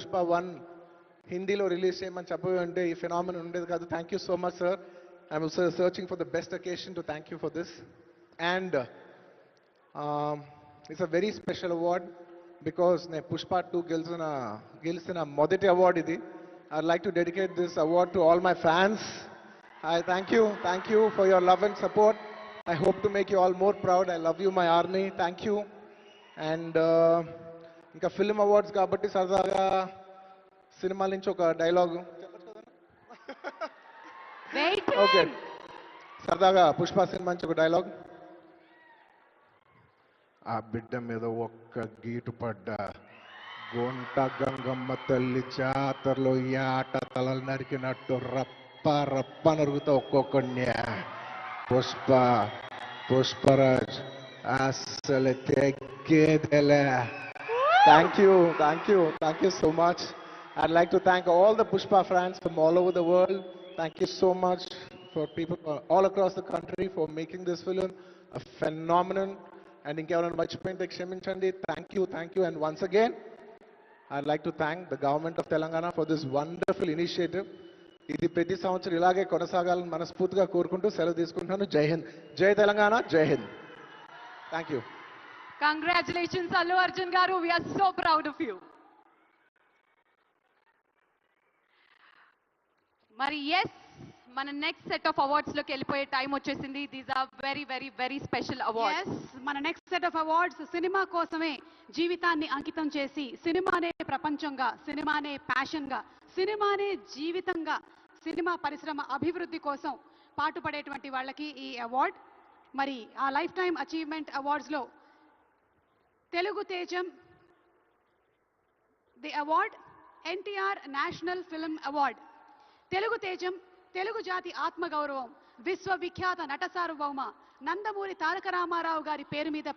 Pushpa one హిందీలో release చేయమని చెప్పి ఉంటే ఈ ఫినామిన్ ఉండేది కాదు. Thank you so much sir I'm searching for the best occasion to thank you for this and it's a very special award because నేను Pushpa two గెలిచిన గెలిచిన మొదటి అవార్డు ఇది. I like to dedicate this award to all my fans I thank you thank you for your love and support I hope to make you all more proud I love you my army thank you and ఇంకా film awards కాబట్టి సరదాగా సినిమాల నుంచి ఒక dialogue okay సరదాగా Pushpa cinema నుంచి ఒక dialogue ఆ బిడ్డ మీద ఒక్క గీటు పడ్డ. గుంట గంగమ్మ తల్లి జాతరలో ఈ ఆట తలలు నరికినట్టు రప్ప రప్ప నరుగుతా ఒక్కొక్కడిని. పుష్ప పుష్పరాజ్ అసలు తెగ్గేదెలే Thank you, thank you, thank you so much. I'd like to thank all the Pushpa fans from all over the world. Thank you so much for people uh, all across the country for making this film a phenomenon. And ఇంకెవరైనా మర్చిపోయింటే క్షమించండి thank you thank you and once again I'd like to thank the government of Telangana for this wonderful initiative ఇది ప్రతి సంవత్సరం ఇలాగే కొనసాగాలని మనస్ఫూర్తిగా కోరుకుంటూ సెలవు తీసుకుంటున్నాను జై హింద్ జై తెలంగాణ జై Hind thank you congratulations Allu Arjun గారు we're so proud of you మరి ఎస్ మన నెక్స్ట్ సెట్ ఆఫ్ అవార్డ్స్లోకి వెళ్ళిపోయే టైం వచ్చేసింది. These are very very very special awards మన నెక్స్ట్ సెట్ ఆఫ్ అవార్డ్స్ సినిమా కోసమే జీవితాన్ని అంకితం చేసి సినిమానే ప్రపంచంగా సినిమానే ప్యాషన్గా సినిమానే జీవితంగా సినిమా పరిశ్రమ అభివృద్ధి కోసం పాటుపడేటువంటి వాళ్ళకి ఈ అవార్డ్ మరి ఆ లైఫ్ టైం అచీవ్మెంట్ అవార్డ్స్లో తెలుగు తేజం. The award NTR national film award Telugu తేజం తెలుగు జాతి ఆత్మగౌరవం. విశ్వవిఖ్యాత నట సార్వభౌమ నందమూరి తారక రామారావు గారి పేరు మీద